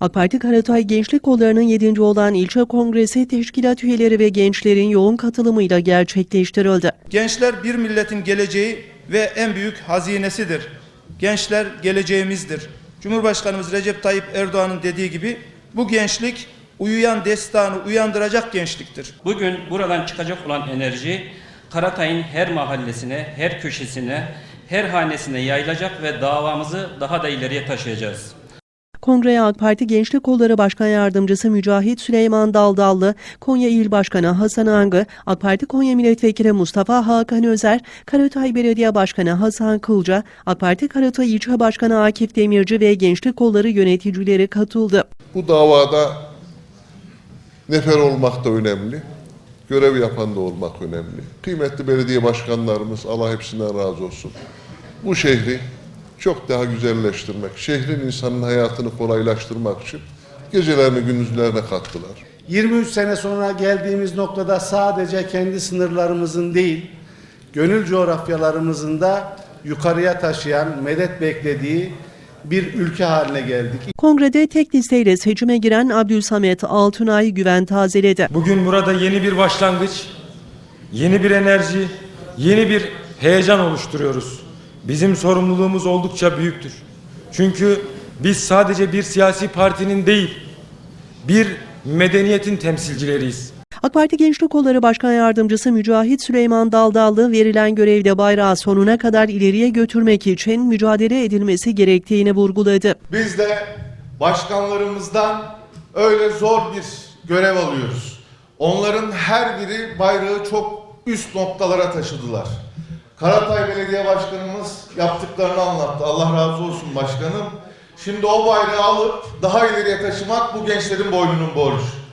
AK Parti Karatay Gençlik Kolları'nın 7. olan ilçe kongresi teşkilat üyeleri ve gençlerin yoğun katılımıyla gerçekleştirildi. Gençler bir milletin geleceği ve en büyük hazinesidir. Gençler geleceğimizdir. Cumhurbaşkanımız Recep Tayyip Erdoğan'ın dediği gibi bu gençlik uyuyan destanı uyandıracak gençliktir. Bugün buradan çıkacak olan enerji Karatay'ın her mahallesine, her köşesine, her hanesine yayılacak ve davamızı daha da ileriye taşıyacağız. Kongreye AK Parti Gençlik Kolları Başkan Yardımcısı Mücahit Süleyman Daldallı, Konya İl Başkanı Hasan Angı, AK Parti Konya Milletvekili Mustafa Hakan Özer, Karatay Belediye Başkanı Hasan Kılca, AK Parti Karatay İlçe Başkanı Akif Demirci ve Gençlik Kolları yöneticileri katıldı. Bu davada nefer olmak da önemli. Görev yapan da olmak önemli. Kıymetli belediye başkanlarımız Allah hepsinden razı olsun. Bu şehri çok daha güzelleştirmek, şehrin insanın hayatını kolaylaştırmak için gecelerini gündüzlerine kattılar. 23 sene sonra geldiğimiz noktada sadece kendi sınırlarımızın değil, gönül coğrafyalarımızın da yukarıya taşıyan, medet beklediği bir ülke haline geldik. Kongrede tek listeyle seçime giren Abdülsamet Altunay güven tazeledi. Bugün burada yeni bir başlangıç, yeni bir enerji, yeni bir heyecan oluşturuyoruz. Bizim sorumluluğumuz oldukça büyüktür. Çünkü biz sadece bir siyasi partinin değil, bir medeniyetin temsilcileriyiz. AK Parti Gençlik Kolları Başkan Yardımcısı Mücahit Süleyman Daldallı verilen görevde bayrağı sonuna kadar ileriye götürmek için mücadele edilmesi gerektiğini vurguladı. Biz de başkanlarımızdan öyle zor bir görev alıyoruz. Onların her biri bayrağı çok üst noktalara taşıdılar. Karatay Belediye Başkanımız yaptıklarını anlattı. Allah razı olsun başkanım. Şimdi o bayrağı alıp daha ileriye taşımak bu gençlerin boynunun borcu.